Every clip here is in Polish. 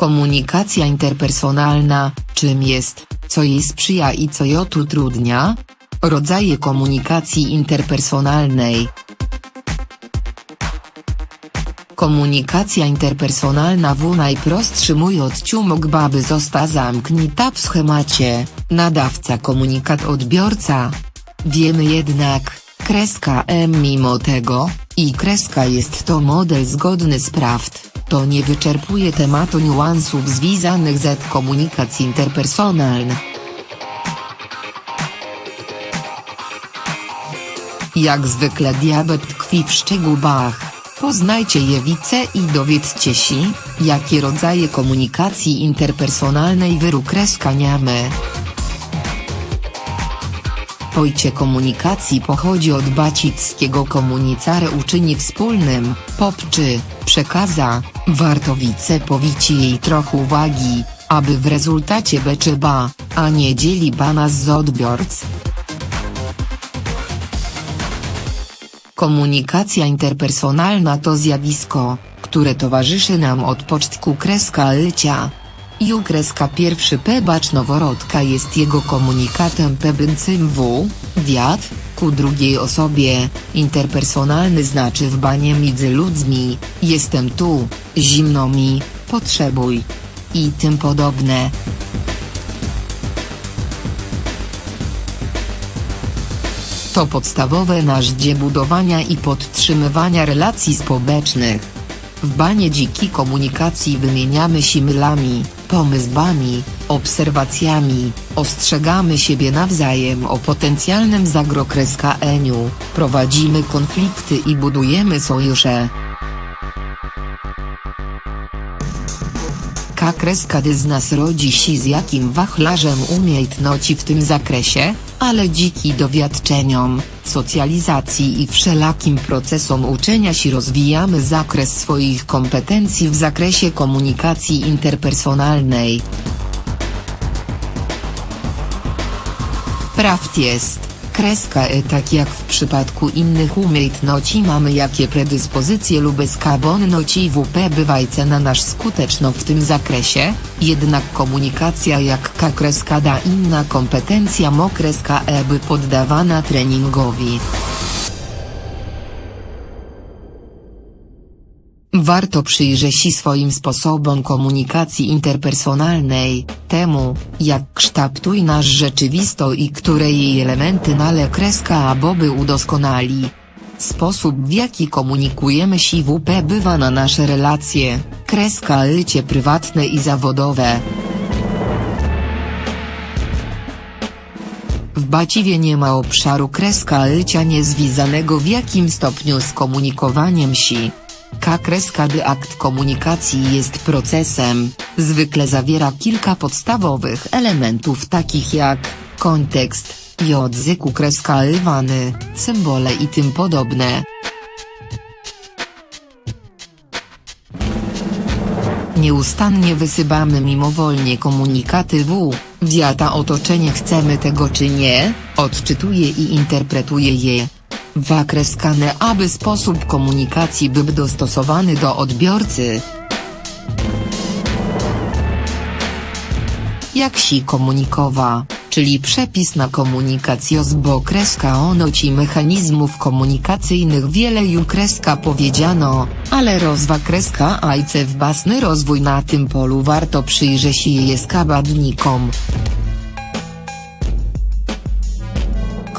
Komunikacja interpersonalna, czym jest, co jej sprzyja i co jej utrudnia? Rodzaje komunikacji interpersonalnej. Komunikacja interpersonalna w najprostszy mój odciumok baby zosta zamknięta w schemacie, nadawca komunikat odbiorca. Wiemy jednak, kreska M mimo tego, i kreska jest to model zgodny z prawd, to nie wyczerpuje tematu niuansów związanych z komunikacji interpersonalną. Jak zwykle diabet tkwi w szczegółach. Poznajcie je wice i dowiedzcie się, jakie rodzaje komunikacji interpersonalnej wyrukrescaniamy. Wojcie komunikacji pochodzi od bacickiego komunicare uczyni wspólnym, popczy, przekaza, wartowice powici jej trochę uwagi, aby w rezultacie beczyba, a nie dzieli bana z odbiorc. Komunikacja interpersonalna to zjawisko, które towarzyszy nam od pocztku kreska lcia. Ju-1 pebacz noworodka jest jego komunikatem pebyncym w, wiat, ku drugiej osobie, interpersonalny znaczy w banie między ludźmi, jestem tu, zimno mi, potrzebuj. I tym podobne. To podstawowe narzędzie budowania i podtrzymywania relacji społecznych. W banie dziki komunikacji wymieniamy się mylami pomysłami, obserwacjami, ostrzegamy siebie nawzajem o potencjalnym zagrokreskaniu, prowadzimy konflikty i budujemy sojusze. Ka kreskady z nas rodzi się z jakim wachlarzem umiejętności w tym zakresie, ale dziki dowiadczeniom, socjalizacji i wszelakim procesom uczenia się rozwijamy zakres swoich kompetencji w zakresie komunikacji interpersonalnej. Prawd jest, kreska e tak jak w przypadku innych umiejętności mamy jakie predyspozycje lub skabonności WP bywajce na nasz skuteczno w tym zakresie, jednak komunikacja jak ka kreska da inna kompetencja mo kreska e by poddawana treningowi. Warto przyjrzeć się swoim sposobom komunikacji interpersonalnej, temu, jak kształtuje nasz rzeczywisto i które jej elementy nale kreska aboby udoskonali. Sposób w jaki komunikujemy się WP bywa na nasze relacje, kreska życie prywatne i zawodowe. W Baciwie nie ma obszaru kreska życia niezwiązanego w jakim stopniu z komunikowaniem się. K kreska D akt komunikacji jest procesem, zwykle zawiera kilka podstawowych elementów takich jak kontekst, jodzyku kreska ywany, symbole i tym podobne. Nieustannie wysyłamy mimowolnie komunikaty W, wiata otoczenie chcemy tego czy nie, odczytuje i interpretuje je. Wakreskane aby sposób komunikacji był dostosowany do odbiorcy. Jak si komunikowa, czyli przepis na komunikację z bo kreska onoci mechanizmów komunikacyjnych wiele ju kreska powiedziano, ale rozwa kreska ajce w basny rozwój na tym polu warto przyjrzeć się jej skabadnikom.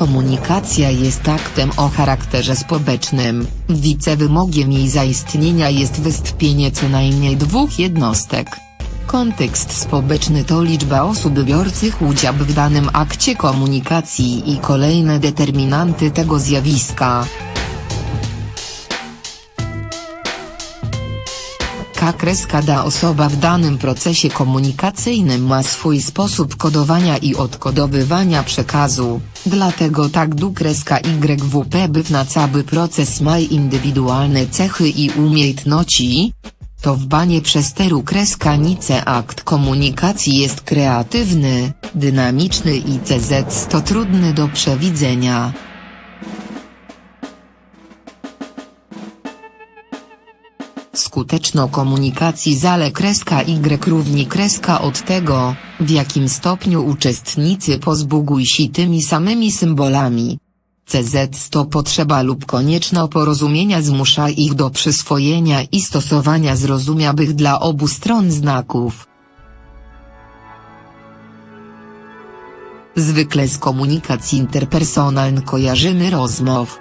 Komunikacja jest aktem o charakterze społecznym, wicewymogiem jej zaistnienia jest wystąpienie co najmniej dwóch jednostek. Kontekst społeczny to liczba osób biorących udział w danym akcie komunikacji i kolejne determinanty tego zjawiska. K kreska da osoba w danym procesie komunikacyjnym ma swój sposób kodowania i odkodowywania przekazu, dlatego tak du kreska YWP by na cały proces ma indywidualne cechy i umiejętności. To w banie przesteru kreska nice akt komunikacji jest kreatywny, dynamiczny i CZ to trudny do przewidzenia. Skuteczno komunikacji zale kreska y równi kreska od tego, w jakim stopniu uczestnicy pozbuguj się tymi samymi symbolami. CZ to potrzeba lub konieczno porozumienia zmusza ich do przyswojenia i stosowania zrozumiałych dla obu stron znaków. Zwykle z komunikacji interpersonalnej kojarzymy rozmów.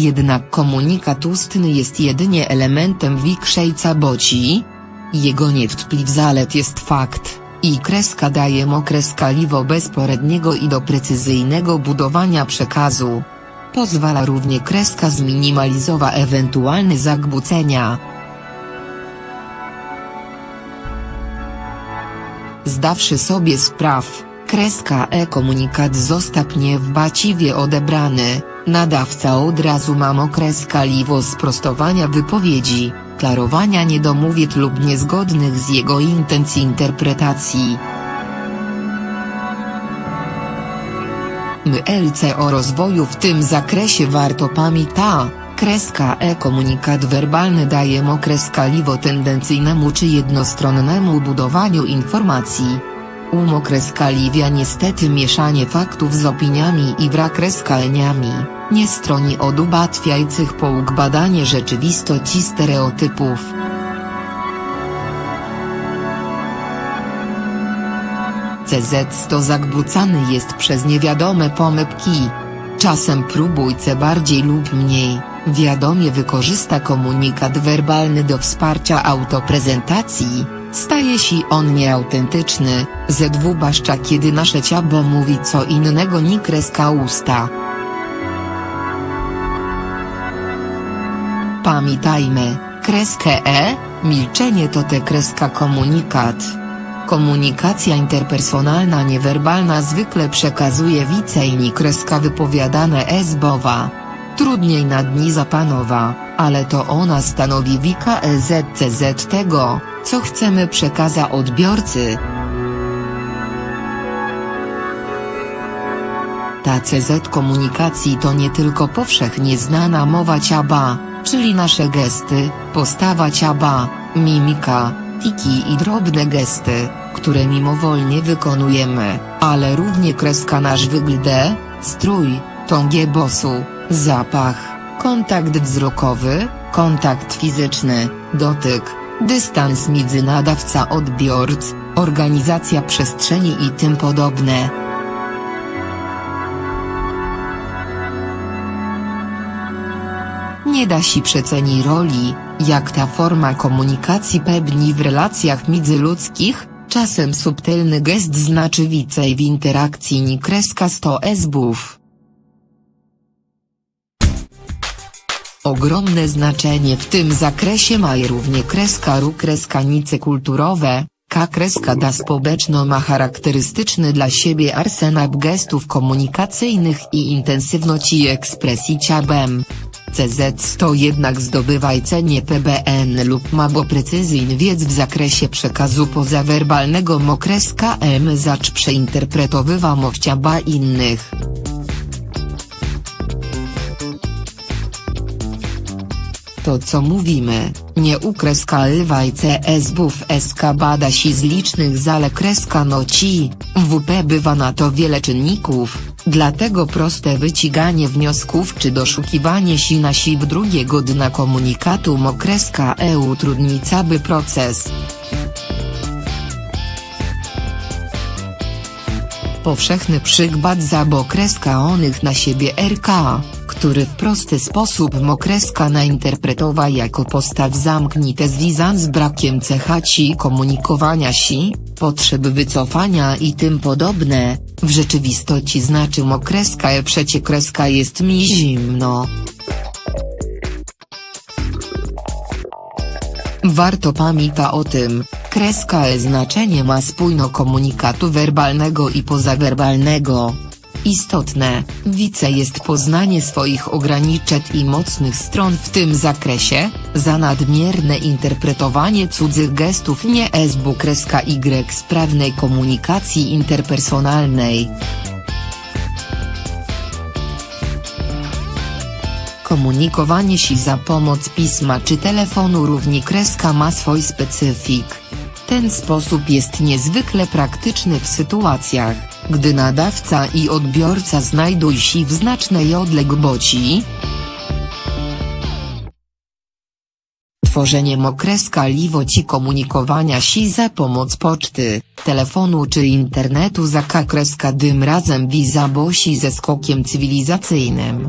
Jednak komunikat ustny jest jedynie elementem większej całości. Jego niewątpliw zalet jest fakt, i kreska daje mu kreskaliwo bezporedniego i do precyzyjnego budowania przekazu. Pozwala równie kreska zminimalizować ewentualne zagbucenia. Zdawszy sobie spraw, kreska e-komunikat zostanie w baciwie odebrany, nadawca od razu ma kreska liwo sprostowania wypowiedzi, klarowania niedomówień lub niezgodnych z jego intencji interpretacji. MLC o rozwoju w tym zakresie warto pamiętać, kreska e-komunikat werbalny daje kreska liwo tendencyjnemu czy jednostronnemu budowaniu informacji. Umo kreskaliwia niestety mieszanie faktów z opiniami i brak reskaleniami, nie stroni od ułatwiających połóg badanie rzeczywistości stereotypów. CZ to zagbucany jest przez niewiadome pomyłki. Czasem próbujce bardziej lub mniej, wiadomie wykorzysta komunikat werbalny do wsparcia autoprezentacji, staje się on nieautentyczny, zwłaszcza kiedy nasze ciało mówi co innego ni kreska usta. Pamiętajmy, kreskę E, milczenie to te kreska komunikat. Komunikacja interpersonalna niewerbalna zwykle przekazuje więcej ni kreska wypowiadane ezbowa. Trudniej nad ní zapanowa, ale to ona stanowi wika EZCZ tego, co chcemy przekazać odbiorcy. Ta CZ komunikacji to nie tylko powszechnie znana mowa ciaba, czyli nasze gesty, postawa ciaba, mimika, tiki i drobne gesty, które mimowolnie wykonujemy, ale równie kreska nasz wygląd, strój, ton głosu, zapach, kontakt wzrokowy, kontakt fizyczny, dotyk, dystans między nadawca odbiorc, organizacja przestrzeni i tym podobne. Nie da się przeceni roli, jak ta forma komunikacji pewni w relacjach międzyludzkich, czasem subtelny gest znaczy więcej w interakcji ni kreska 100 esbów. Ogromne znaczenie w tym zakresie ma równie kreska ru kreskanice kulturowe, K kreska da społeczno ma charakterystyczny dla siebie arsenał gestów komunikacyjnych i intensywności ekspresji ciabem. CZ to jednak zdobywaj cenie PBN lub ma bo precyzyjny wiedz w zakresie przekazu pozawerbalnego mokreska M zacz przeinterpretowywa mowciaba innych. To co mówimy, nie ukreskaływaj CS buf SK bada się z licznych zale noci, WP bywa na to wiele czynników, dlatego proste wyciganie wniosków czy doszukiwanie się na sił drugiego dna komunikatu mokreska E utrudnicaby proces. Powszechny przykład zabokreska onych na siebie RK, który w prosty sposób mokreska nainterpretowa jako postaw zamknite związan z brakiem cechaci komunikowania się, potrzeb wycofania i tym podobne, w rzeczywistości znaczy mokreska e przecie kreska jest mi zimno. Warto pamiętać o tym, kreska e znaczenie ma spójno komunikatu werbalnego i pozawerbalnego. Istotne, wice jest poznanie swoich ograniczeń i mocnych stron w tym zakresie, za nadmierne interpretowanie cudzych gestów nie SB kreska Y sprawnej komunikacji interpersonalnej. Komunikowanie się za pomoc pisma czy telefonu równie kreska ma swój specyfik. Ten sposób jest niezwykle praktyczny w sytuacjach, gdy nadawca i odbiorca znajdują się w znacznej odległości. Tworzeniem okreska liwości komunikowania się za pomoc poczty, telefonu czy internetu za kakreska dym razem wizabosi ze skokiem cywilizacyjnym.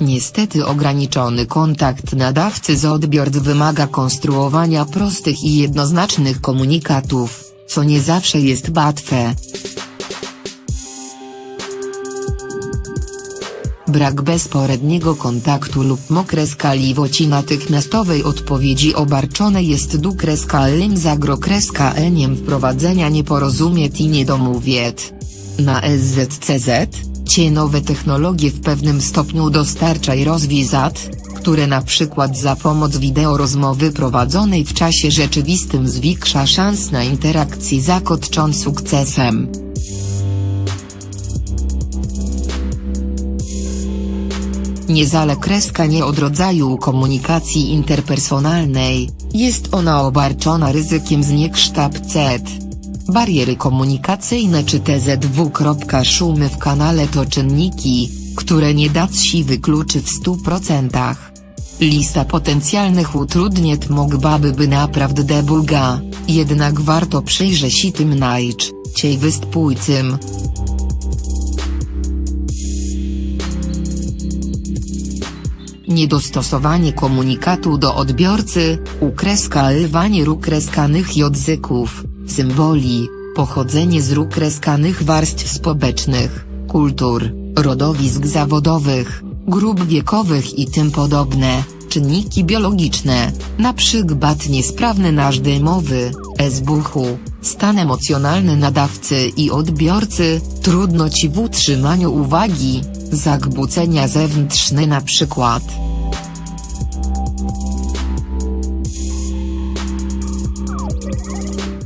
Niestety ograniczony kontakt nadawcy z odbiorcy wymaga konstruowania prostych i jednoznacznych komunikatów, co nie zawsze jest łatwe. Brak bezporedniego kontaktu lub mokreska liwoci natychmiastowej odpowiedzi obarczone jest dukreska lim zagro-kreska eniem wprowadzenia nieporozumień i niedomówień. Na SZCZ, cie nowe technologie w pewnym stopniu dostarczaj rozwizat, które na przykład za pomoc wideo rozmowy prowadzonej w czasie rzeczywistym zwiększa szans na interakcję zakotczą sukcesem. Niezale nie od rodzaju komunikacji interpersonalnej, jest ona obarczona ryzykiem zniekształceń. Bariery komunikacyjne czy TZW. Szumy w kanale to czynniki, które nie da się wykluczy w 100%. Lista potencjalnych utrudnień mogłaby by naprawdę długa, jednak warto przyjrzeć się tym najczęściej występującym. Niedostosowanie komunikatu do odbiorcy, ukreskalywanie rukreskanych języków, symboli, pochodzenie z rukreskanych warstw społecznych, kultur, rodowisk zawodowych, grup wiekowych i tym podobne, czynniki biologiczne, przykład niesprawny nasz dymowy, SBH, stan emocjonalny nadawcy i odbiorcy, trudności w utrzymaniu uwagi, zakłócenia zewnętrzne przykład.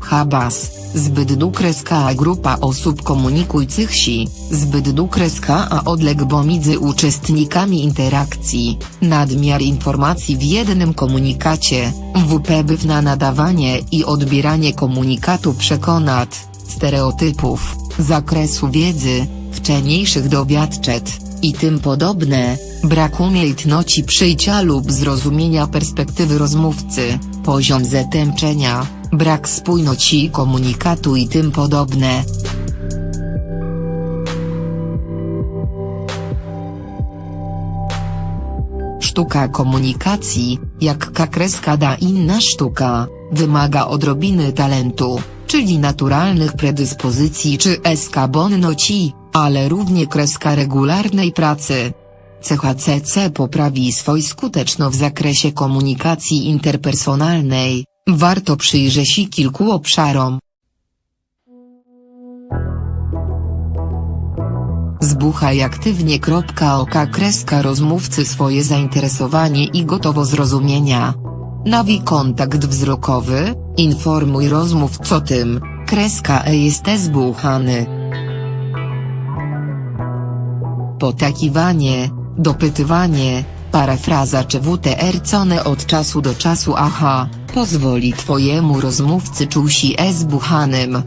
Habas, zbyt dukreska grupa osób komunikujących się, zbyt dukreska a odległo między uczestnikami interakcji, nadmiar informacji w jednym komunikacie, WP na nadawanie i odbieranie komunikatu przekonat, stereotypów, zakresu wiedzy, wcześniejszych dowiadczeń, i tym podobne, brak umiejętności przyjścia lub zrozumienia perspektywy rozmówcy, poziom zatęczenia, brak spójności komunikatu i tym podobne. Sztuka komunikacji, jak kakreska da inna sztuka, wymaga odrobiny talentu, czyli naturalnych predyspozycji czy eskabonności, ale równie kreska regularnej pracy. CHCC poprawi swój skuteczność w zakresie komunikacji interpersonalnej, warto przyjrzeć się kilku obszarom. Zbuchaj aktywnie. Oka kreska rozmówcy swoje zainteresowanie i gotowo zrozumienia. Nawi kontakt wzrokowy, informuj rozmówcę o tym, kreska e jest zbuchany. Potakiwanie, dopytywanie, parafraza czy WTR cone od czasu do czasu aha, pozwoli twojemu rozmówcy czuł się zbuchanym.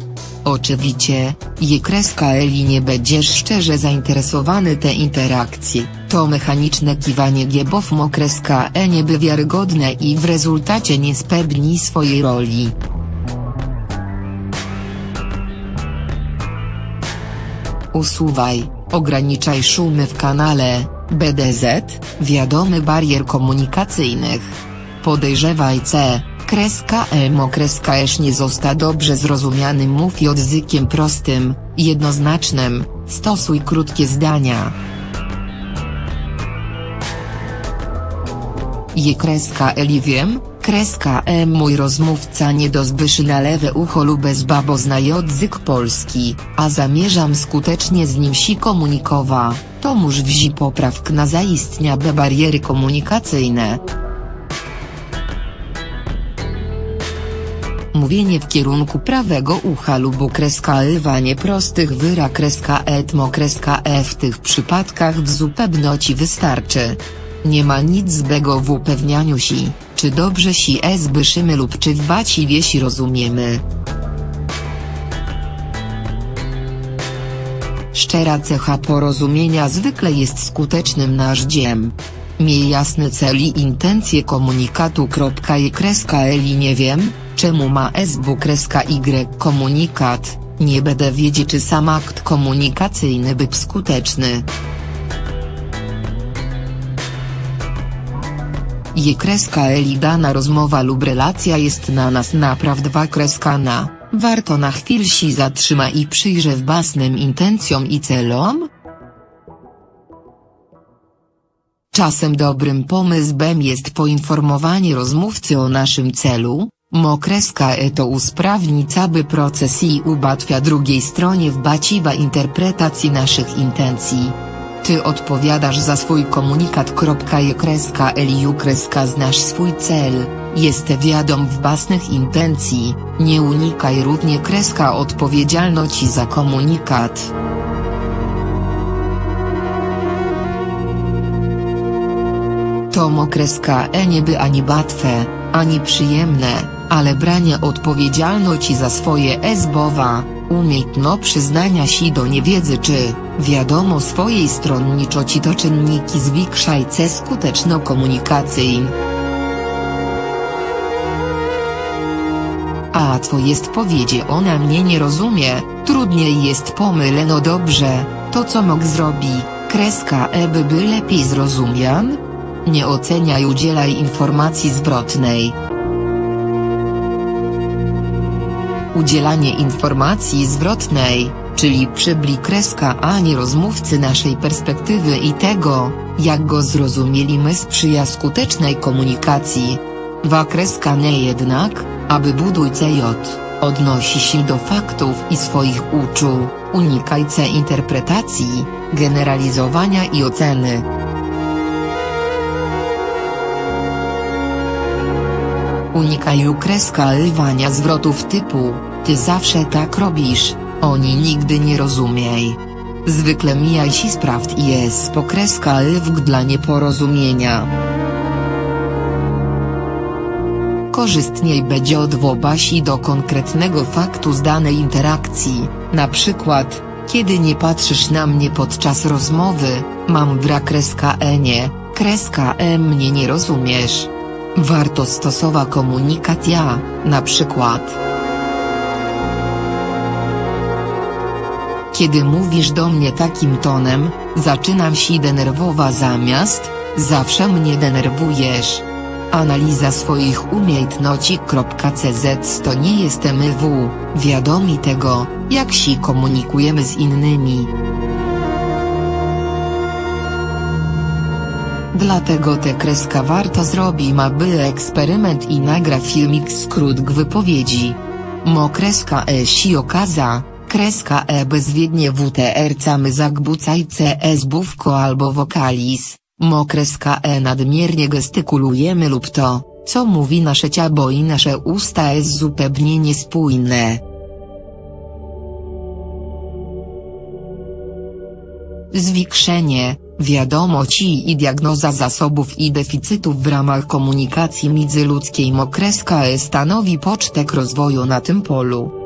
Oczywiście, je kreska Eli nie będziesz szczerze zainteresowany te interakcje, to mechaniczne kiwanie giebów mokreska e nieby wiarygodne i w rezultacie nie spełni swojej roli. Usuwaj, ograniczaj szumy w kanale, BDZ, wiadomy barier komunikacyjnych. Podejrzewaj C, kreska emo kreska esz nie został dobrze zrozumiany mów językiem prostym, jednoznacznym, stosuj krótkie zdania. Je kreska eli wiem, kreska e mój rozmówca nie dozbyszy na lewe ucho lub bez babo zna język polski, a zamierzam skutecznie z nim się komunikowa, to muż wzi poprawk na zaistniałe bariery komunikacyjne. Mówienie w kierunku prawego ucha lub kreska prostych wyra kreska etmo kreska e w tych przypadkach w zupełności wystarczy. Nie ma nic złego w upewnianiu się, czy dobrze si zbyszymy lub czy w baci wiesi rozumiemy. Szczera cecha porozumienia zwykle jest skutecznym narzędziem. Miej jasny cel i intencje komunikatu. I kreska Eli nie wiem, czemu ma SW kreska Y komunikat, nie będę wiedzieć czy sam akt komunikacyjny był skuteczny. Je kreska Eli dana rozmowa lub relacja jest na nas naprawdę kreska na, warto na chwilę się zatrzyma i przyjrze własnym intencjom i celom? Czasem dobrym pomysłem jest poinformowanie rozmówcy o naszym celu, mo kreska e to usprawni cały proces i ułatwia drugiej stronie wbaciwa interpretacji naszych intencji. Ty odpowiadasz za swój komunikat. Je kreska kreska znasz swój cel, jest wiadom w własnych intencji, nie unikaj równie kreska odpowiedzialności za komunikat. To kreska e nie by ani łatwe, ani przyjemne, ale branie odpowiedzialności za swoje ezbowa, umiejętno przyznania się do niewiedzy czy, wiadomo swojej stronniczości to czynniki zwiększajce skuteczno komunikacyjn. A co jest powiedzie ona mnie nie rozumie, trudniej jest pomyleno dobrze, to co mógł zrobi, kreska e by by lepiej zrozumian? Nie oceniaj udzielaj informacji zwrotnej. Udzielanie informacji zwrotnej, czyli przybli kreska a nie rozmówcy naszej perspektywy i tego, jak go zrozumielimy sprzyja skutecznej komunikacji. Wa kreska nie jednak, aby buduj CJ, odnosi się do faktów i swoich uczuł, unikajce interpretacji, generalizowania i oceny. Unikaj kreska lwania zwrotów typu, ty zawsze tak robisz, oni nigdy nie rozumiej. Zwykle mijaj się sprawd i jest pokreska lw dla nieporozumienia. Korzystniej będzie odwołać do konkretnego faktu z danej interakcji, na przykład, kiedy nie patrzysz na mnie podczas rozmowy, mam wra kreska e nie, kreska e mnie nie rozumiesz. Warto stosować komunikat ja, na przykład. Kiedy mówisz do mnie takim tonem, zaczynam się denerwować zamiast, zawsze mnie denerwujesz. Analiza swoich umiejętności.cz to nie jestem w, wiadomi tego, jak się komunikujemy z innymi. Dlatego te kreska warto zrobi ma byle eksperyment i nagra filmik skrót wypowiedzi. Mo kreska e si okaza, kreska e bezwiednie WTR camy zagbucaj cs bówko albo wokalis, mo kreska e nadmiernie gestykulujemy lub to, co mówi nasze ciało i nasze usta jest zupełnie niespójne. Zwiększenie, wiadomości i diagnoza zasobów i deficytów w ramach komunikacji międzyludzkiej Mokreska E stanowi pocztek rozwoju na tym polu.